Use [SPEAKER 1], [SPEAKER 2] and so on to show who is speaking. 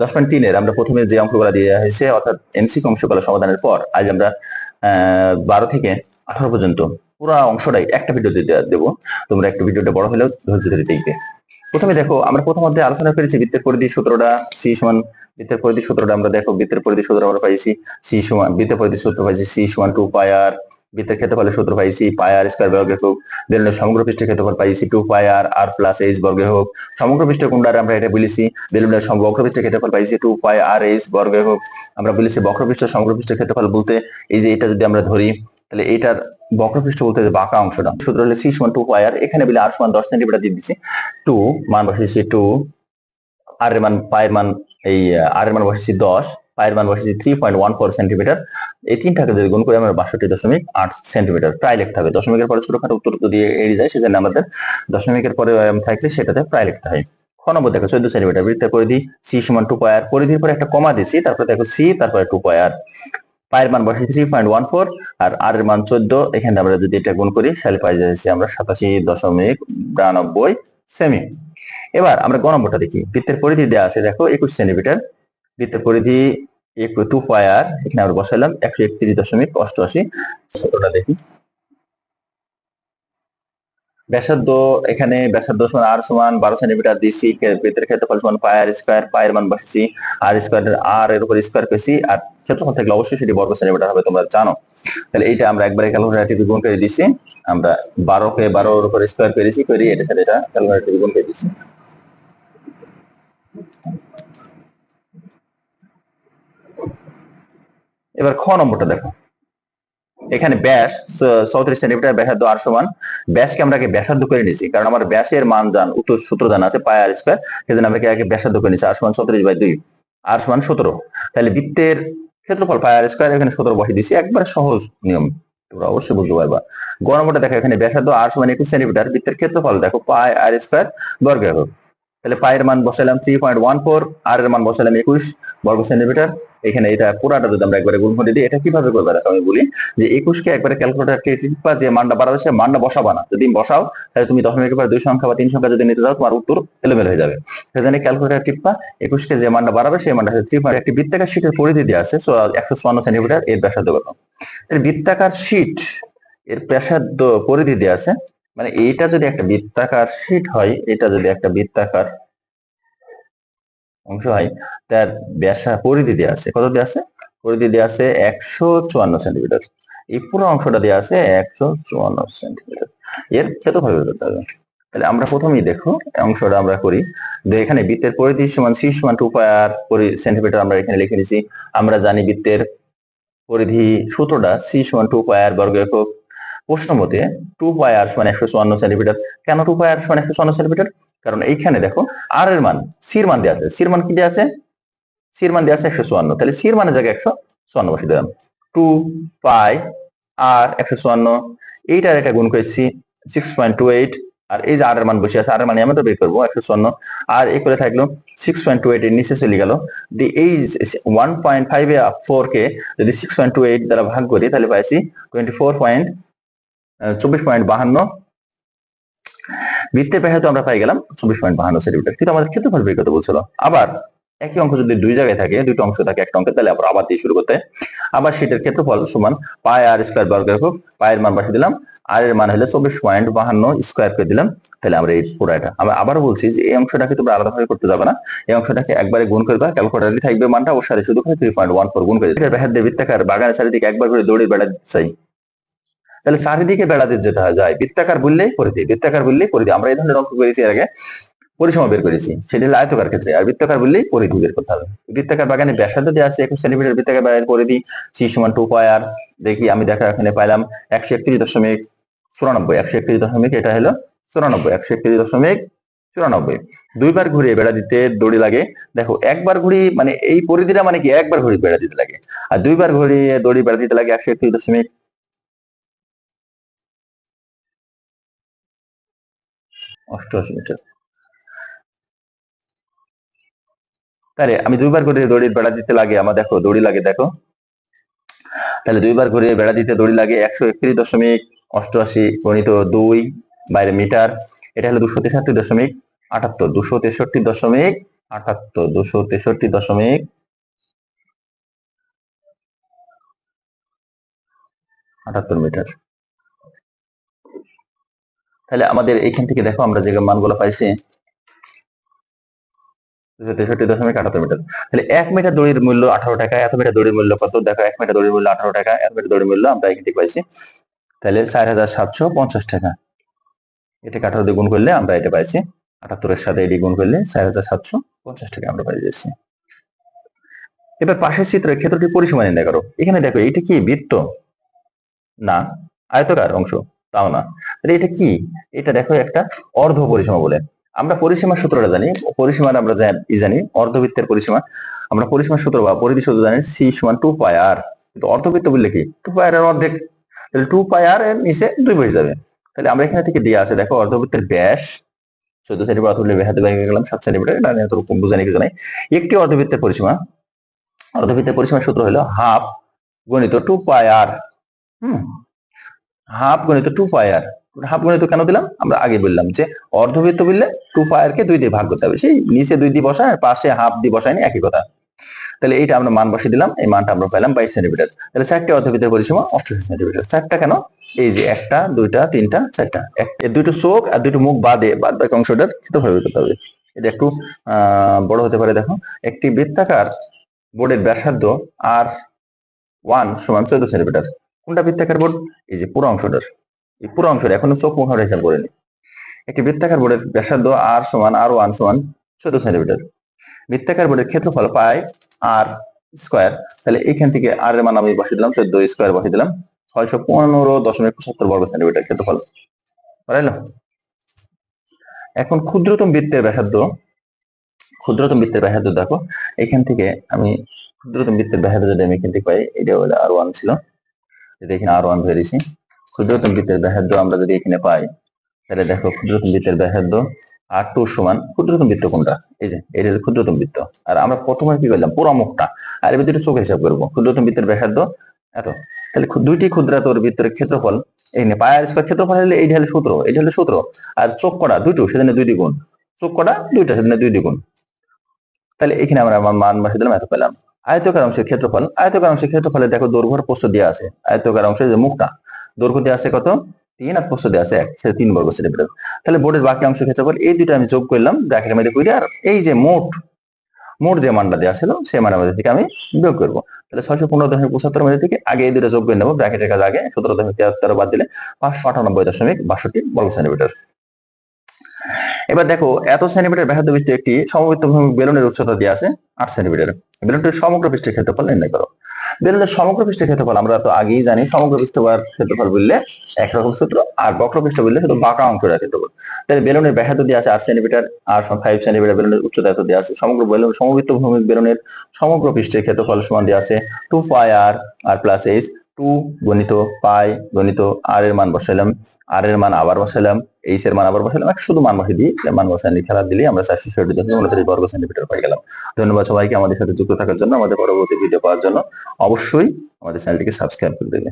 [SPEAKER 1] দশ পয়েন্ট তিনের, আমরা প্রথমে যে অঙ্কগুলো হয়েছে, অর্থাৎ এমসি অংশগুলো সমাধানের পর আজ আমরা বারো থেকে আঠারো পর্যন্ত পুরো অংশটাই একটা দেবো। তোমরা একটু ভিডিওটা বড় হলেও ধৈর্য ধরে দেখবে। প্রথমে দেখো, আমরা প্রথম অধ্যায়ে আলোচনা করেছি বৃত্তের পরিধি সূত্রটা সি সমান বৃত্তের পরিধি সূত্রটা, আমরা দেখো বৃত্তের পরিধি সূত্র আমরা পাইছি সি সমান, বৃত্তের পরিধি সূত্র পাইছি সি সমান টু পাই আর বৃত্তের ক্ষেত্রফলের সূত্র পাইছি পাই আর স্কয়ার বর্গ হোক বেলুনের সমগ্র পৃষ্ঠের ক্ষেত্রফল পাইছি two pi r r plus h বর্গে হোক। সমগ্র পৃষ্ঠ কোনটা আমরা এটা বলেছি বেলুনের সম- বক্রপৃষ্ঠের ক্ষেত্রফল পাইছি টু পাই আর এইচ বর্গে হোক। আমরা বলেছি বক্রপৃষ্ঠ সমগ্র পৃষ্ঠের ক্ষেত্রফল বলতে, এই যে এটা যদি আমরা ধরি, তাহলে এইটার বক্রপৃষ্ঠ বলতে যে বাঁকা অংশটা সূত্র হলে সি সমান টু পাই আর এখানে বলে আর সমান দশ সেন্টিমিটার দিয়ে দিচ্ছি। টু মান বসেছি টু আর মান পায়ের মান, এই আর এর মান বসেছি দশ। পায়ের মান বসেছি three point one four centimetre এই তিনটাকে যদি গুণ করে, আমরা বাষট্টি দশমিক আট সেন্টিমিটার প্রায় লিখতে হবে। দশমিকের পরে ছোটখাটো উত্তর যদি এড়িয়ে যায়, সেজন্য আমাদের দশমিকের পরে থাকলে সেটাতে প্রায় লিখতে হয়। খ নম্বর দেখো, চোদ্দ সেন্টিমিটার বৃত্তের পরিধি সি সমান টু পায়ার পরিধির পরে একটা কমা দিচ্ছি, তারপরে দেখো সি তারপরে টু পায়ার পায়ের মান বসে three point one four r r এর মান চোদ্দ। এখানে আমরা যদি এটা গুণ করি, তাহলে পাই যাচ্ছি আমরা সাতাশি দশমিক বিরানব্বই সেমি এবার আমরা গ নম্বরটা দেখি। বৃত্তের পরিধি দেওয়া আছে, দেখো, একুশ সেন্টিমিটার বৃত্তের পরিধি টু পায়ার, এখানে আমরা বসাইলাম একশো একত্রিশ দশমিক অষ্টআশি। ছোটটা দেখি। ব্যাসার্ধ এখানে ব্যাসার্ধ সমান আর সমান বারো সেন্টিমিটার দিচ্ছি বৃত্তের ক্ষেত্রফল সমান পায়ার স্কোয়ার পায়ের মান বসেছি আর স্কোয়ার আর এর উপর স্কোয়ার পেয়েছি। আর ক্ষেত্রফল থাকলে অবশ্যই সেটি বর্গ সেন্টিমিটার হবে, তোমরা জানো। তাহলে এইটা আমরা একবারে ক্যালকুলেটার গুণ করে দিচ্ছি আমরা বারোকে বারোর উপর স্কোয়ার পেরেছি করি, এটা সাথে এটা ক্যালকুলেটার গুণ করে দিচ্ছি এবার খ নম্বরটা দেখো। এখানে ব্যাস চৌত্রিশ সেন্টিমিটার ব্যাসার্ধ আর সমান। ব্যাসকে আমরা আগে ব্যাসার্ধ করে নিয়েছি, কারণ আমার ব্যাসের মান জান, উত্তর সূত্র জানা আছে পায় আর স্কোয়ার, সেজন্য আমরা আগে ব্যাসার্ধ করে নিয়েছি, আর সমান চৌত্রিশ বাই দুই, আর সমান সতেরো। তাহলে বৃত্তের ক্ষেত্রফল পায় আর স্কোয়ার, এখানে সতেরো বসিয়ে দিয়েছি, একবারে সহজ নিয়ম, তোমরা অবশ্যই বুঝতে পারবা। গণমটা দেখো, এখানে ব্যাসার্ধ আর সমান একুশ সেন্টিমিটার, বৃত্তের ক্ষেত্রফল দেখো পায় আর স্কোয়ার বর্গের হোক তাহলে পায়ের মান বসালাম three point one four r এর মান বসালাম একুশ বর্গ সেন্টিমিটার। এখানে এটা পুরাটা যদি আমরা একবারে গুণ দিই, এটা কীভাবে করবে? দেখো, আমি বলি যে একুশকে একবারে ক্যালকুলেটার টিপা যে মানটা বাড়াবে সে মানটা বসাবা না। যদি বসাও, তাহলে তুমি দশমিকের পর দুই সংখ্যা বা তিন সংখ্যা যদি নিতে যাও তোমার উত্তর এলোমেলো হয়ে যাবে। সেজন্য ক্যালকুলেটার টিপা একুশকে যে মানটা বাড়াবে, সেই মানটা থ্রি পয়েন্ট একটি বৃত্তাকার শীটের পরিধি দেওয়া আছে একশো চুয়ান্ন সেন্টিমিটার এর ব্যাসার্ধ কত বৃত্তাকার শীট এর ব্যাসার্ধ পরিধি দেওয়া আছে মানে এটা যদি একটা বৃত্তাকার শীট হয়, এটা যদি একটা বৃত্তাকার অংশ হয়, তার ব্যাসা পরিধি দেওয়া আছে। কত দেওয়া আছে? পরিধি দেওয়া আছে একশো চুয়ান্ন সেন্টিমিটার এই পুরো অংশটা দেওয়া আছে একশো চুয়ান্ন সেন্টিমিটার এর ক্ষেত্রফল বের হবে। তাহলে আমরা প্রথমেই দেখো, অংশটা আমরা করি। যে এখানে বৃত্তের পরিধি সমান সি সমান টু পায়ার সেন্টিমিটার আমরা এখানে লিখে দিয়েছি আমরা জানি বৃত্তের পরিধি সূত্রটা সি সমান টু পায়ার বর্গ একক। প্রশ্ন মতে টু পায়ার সমান একশো চুয়ান্ন সেন্টিমিটার কেন টু পায়ার সমান একশো চুয়ান্ন সেন্টিমিটার কারণ এইখানে দেখো আর এর মান সির মান দেওয়া আছে। সির মান কি দেওয়া আছে? সির মান দেওয়া আছে একশো চুয়ান্ন। তাহলে সির মানের জায়গায় একশো চুয়ান্ন বসে দিলাম। টু পাই আর একশো চুয়ান্ন। এইটার একটা গুণ করেছি six point two eight r এই যে আর এর মান বসে আছে আর এর মানে আমরা বের করব, একশো চুয়ান্ন। আর এই করে থাকল সিক্স পয়েন্ট টু এইট এর নিচে চলে গেল। দি এই ওয়ান পয়েন্ট ফাইভ ফোর কে যদি সিক্স পয়েন্ট টু এইট দ্বারা ভাগ করি, তাহলে পাইছি টোয়েন্টি ফোর পয়েন্ট চব্বিশ পয়েন্ট বাহান্ন। বৃত্তের ব্যাসার্ধ আমরা পাই গেলাম চব্বিশ পয়েন্ট বাহান্ন সেন্টিমিটার। কিন্তু আমাদের ক্ষেত্রফল বের করতে বলছিল। আবার একই অঙ্ক যদি দুই জায়গায় থাকে, দুটো অংশ থাকে একটা অঙ্কে তাহলে আবার আবার দিয়ে শুরু করতে। আবার সেটার ক্ষেত্রফল সমান পাই আর স্কোয়ার বর্গের হোক, পায়ের মান বসে দিলাম। আর এর মান হলে চব্বিশ পয়েন্ট বাহান্ন স্কোয়ার করে দিলাম। তাহলে আমরা এই পুরাটা আমরা আবার বলছি যে এই অংশটাকে তোমরা আলাদাভাবে করতে যাবে না। এই অংশটাকে একবারে গুণ করবা ক্যালকুলেটারই থাকবে মানটা ওর সাথে শুধু থ্রি পয়েন্ট ওয়ান ফোর গুণ করে। ব্যাহার বৃত্তাকার বাগানের চারিদিকে একবার করে দৌড়ে বেড়াতে চাই। তাহলে চারিদিকে বেড়াতে যেতে হয়, যায়। বৃত্তাকার বললেই পরিধি বৃত্তাকার বললেই পরিধি আমরা এই ধরনের অঙ্ক করেছি এর আগে পরিসীমা বের করেছি। সেটি হলো আয়তকার ক্ষেত্রে। আর বৃত্তাকার বললেই পরিধি বের করতে হবে। বৃত্তাকার বাগানে ব্যাসার্ধ দেওয়া আছে, একুশ সেন্টিমিটার বৃত্তাকার বাগানের পরিধি সি সমান টু পায়ার দেখি, আমি দেখা এখানে পাইলাম একশো একত্রিশ দশমিক চুরানব্বই, একশো একত্রিশ দশমিক এটা হলো চুরানব্বই, একশো একত্রিশ দশমিক চুরানব্বই। দুইবার ঘুরিয়ে বেড়া দিতে দড়ি লাগে। দেখো, একবার ঘুরি মানে এই পরিধিটা মানে কি? একবার ঘুরি বেড়া দিতে লাগে। আর দুইবার ঘুরিয়ে দড়ি বেড়া দিতে লাগে একশো একত্রিশ দশমিক অষ্টআশি মিটার তাহলে আমি দুইবার করে দড়ির বেড়া দিতে লাগে, আমার দেখো, দড়ি লাগে, দেখো। তাহলে দুইবার করে বেড়া দিতে দড়ি লাগে একশো একত্রিশ দশমিক অষ্টআশি গণিত দুই বাইরে মিটার এটা হলো দুশো তেষট্টি দশমিক আটাত্তর, দুশো তেষট্টি দশমিক আটাত্তর, দুশো তেষট্টি দশমিক আটাত্তর মিটার তাহলে আমাদের এখান থেকে দেখো আমরা যে মানগুলো পাইছি, তেষট্টি দশমিক আটাত্তর মিটার। তাহলে এক মিটার দড়ির মূল্য আঠারো টাকা, এত মিটার দড়ির মূল্য কত? দেখো এক মিটার দড়ির মূল্য আঠারো টাকা এক মিটার দড়ির মূল্য আমরা এখান থেকে পাইছি। তাহলে চার হাজার সাতশো পঞ্চাশ টাকা। এটা আঠারো দিয়ে গুণ করলে আমরা এটা পাইছি। আটাত্তরের সাথে এটি গুণ করলে চার হাজার সাতশো পঞ্চাশ টাকা আমরা পাই যাচ্ছি এবার পাশের চিত্রের ক্ষেত্রটি পরিসীমা নির্ণয় করো। এখানে দেখো, এটা কি বৃত্ত? না, আয়তকার অংশ। তাও না। তাহলে এটা কি? এটা দেখো একটা অর্ধ পরিসীমা বলে। আমরা পরিসীমার সূত্রটা জানি। পরিসীমার আমরা জান- অর্ধবৃত্তের পরিসীমা। আমরা পরিসীমার সূত্র বা পরিধি সূত্র জানি সি সমান টু পাই আর কিন্তু অর্ধবৃত্ত বললে কি? টু পাই আর অর্ধেক। তাহলে টু পাই আর এর নিচে দুই হয়ে যাবে। তাহলে আমরা এখানে থেকে দিয়ে আছে, দেখো অর্ধবৃত্তের ব্যাস। চোদ্দ সেন্টিমিটার অথবা হাতে ব্যাগে গেলাম, সাত সেন্টিমিটার নিয়ে তো বুঝানি কিছু নাই। একটি অর্ধবৃত্তের পরিসীমা। অর্ধবৃত্তের পরিসীমার সূত্র হলো হাফ গণিত টু পাই আর হুম? হাফ গণিত টু আর হাফ গণিত কেন দিলাম? আমরা আগে বললাম যে অর্ধবৃত্ত বললে টু পায়ার কে দুই দিয়ে ভাগ করতে হবে। সেই নিচে দুই দিয়ে বসায়, আর পাশে হাফ দিয়ে বসায়নি, একই কথা। তাহলে এইটা আমরা মান বসিয়ে দিলাম, এই মানটা আমরা পেলাম বাইশ সেন্টিমিটার। তাহলে চারটে অর্ধবৃত্তের পরিসীমা অষ্টআশি সেন্টিমিটার। চারটা কেন? এই যে একটা, দুইটা, তিনটা, চারটা। এর দুটো চোখ আর দুটো মুখ বাদে বাদ বাকি অংশটার ক্ষেত্রফল বের করতে হবে। এটা একটু বড় হতে পারে, দেখো। একটি বৃত্তাকার বোর্ডের ব্যাসার্ধ আর ওয়ান সমান চোদ্দ সেন্টিমিটার। কোনটা বৃত্তাকার বোর্ড? এই যে পুরো অংশটার। এই পুরো অংশটা এখনও চোখ মুখ হিসাব করে নি। একটি বৃত্তাকার বোর্ডের ব্যাসার্ধ আর সমান আর ওয়ান সমান চোদ্দ সেন্টিমিটার। বৃত্তাকার বোর্ডের ক্ষেত্রফল পাই আর স্কোয়ার। তাহলে এইখান থেকে আর এর মান আমি বসিয়ে দিলাম, চোদ্দ স্কোয়ার বসিয়ে দিলাম, ছয়শো পনেরো দশমিক পঁচাত্তর বর্গ সেন্টিমিটার ক্ষেত্রফল। বুঝাইলো এখন ক্ষুদ্রতম বৃত্তের ব্যাসার্ধ, ক্ষুদ্রতম বৃত্তের ব্যাসার্ধ দেখো। এখান থেকে আমি ক্ষুদ্রতম বৃত্তের ব্যাসার্ধ যদি আমি এখান থেকে পাই, এটা হলো আর ওয়ান ছিল। যদি এখানে আর ওয়ান ধরে ক্ষুদ্রতম বৃত্তের ব্যাসার্ধ আমরা যদি এখানে পাই, তাহলে দেখো ক্ষুদ্রতম বৃত্তের ব্যাসার্ধ আর টু সমান ক্ষুদ্রতম বৃত্ত কোনটা? এই যে, এটা হলো ক্ষুদ্রতম বৃত্ত। আর আমরা প্রথমে কি করলাম? পুরো মুখটা। আর এবার দুটো চোখের হিসাব করব। ক্ষুদ্রতম বৃত্তের ব্যাসার্ধ এত। তাহলে দুইটি ক্ষুদ্রাতর বৃত্তের ক্ষেত্রফল এখানে পায়ের স্কোয়ার ক্ষেত্রফল হলে এইটা হলো সূত্র, এইটা হলো সূত্র। আর চোখ করা দুটো সেখানে দুই দ্বিগুণ চোখ করা দুইটা সেখানে দুই দ্বিগুণ তাহলে এখানে আমরা আমার মান বসে দিলাম, এত পেলাম। আয়তকার অংশের ক্ষেত্রফল, আয়তকার অংশের ক্ষেত্রফলে দেখো দৈর্ঘ্যের প্রস্থ দেওয়া আছে, আয়তকার অংশের যে মুখটা, দৈর্ঘ্য দেওয়া আছে কত? তিন আর প্রস্থ দেওয়া আছে এক তিন বর্গ সেন্টিমিটার। তাহলে বোর্ডের বাকি অংশের ক্ষেত্রফল এই দুটো আমি যোগ করলাম ব্র্যাকেটের মধ্যে করি আর এই যে মোট মোট যে মানটা দেওয়া ছিল, সেই মানের মধ্যে থেকে আমি বিয়োগ করব। তাহলে ছয়শো পনেরো দশমিক পঁচাত্তর মধ্যে থেকে আগে এই দুটো যোগ করে নেব, ব্র্যাকেটের কাছে আগে, সতেরো দশমিক তিয়াত্তর বাদ দিলে পাঁচশো আটানব্বই দশমিক বাষট্টি বর্গ সেন্টিমিটার। এবার দেখো, এত সেন্টিমিটার ব্যাসার্ধ বিশিষ্ট একটি সমবৃত্ত ভূমি বেলুনের উচ্চতা দেওয়া আছে আট সেন্টিমিটার বেলুনটির সমগ্র পৃষ্ঠের ক্ষেত্রফল নির্ণয় করো। বেলুনের সমগ্র পৃষ্ঠের ক্ষেত্রফল আমরা তো আগেই জানি, সমগ্র পৃষ্ঠ ক্ষেত্রফল বললে একরকম সূত্র আর বক্র পৃষ্ঠ বললে শুধু বাঁকা অংশটা ক্ষেত্রফল। তাহলে বেলুনের ব্যাসার্ধ দেওয়া আছে আট সেন্টিমিটার আর ফাইভ সেন্টিমিটার বেলুনের উচ্চতা এত দেওয়া আছে, সমগ্র বেলুন, সমবৃত্ত ভূমি বেলুনের সমগ্র পৃষ্ঠের ক্ষেত্রফল সমান দেওয়া আছে two pi r r plus h two গণিত পাই গণিত আর এর মান বসাইলাম আর এর মান আবার বসাইলাম এইচ এর মান আবার বসাইলাম, এক শুধু মান বসিয়ে দিই মান বসাই খেলা দিলে আমরা চারশো ষাট দশমিক উনত্রিশ বর্গ সেন্টিমিটার পাই গেলাম। ধন্যবাদ সবাইকে আমাদের সাথে যুক্ত থাকার জন্য, আমাদের পরবর্তী ভিডিও পাওয়ার জন্য। অবশ্যই আমাদের চ্যানেলটিকে সাবস্ক্রাইব করে দেবে।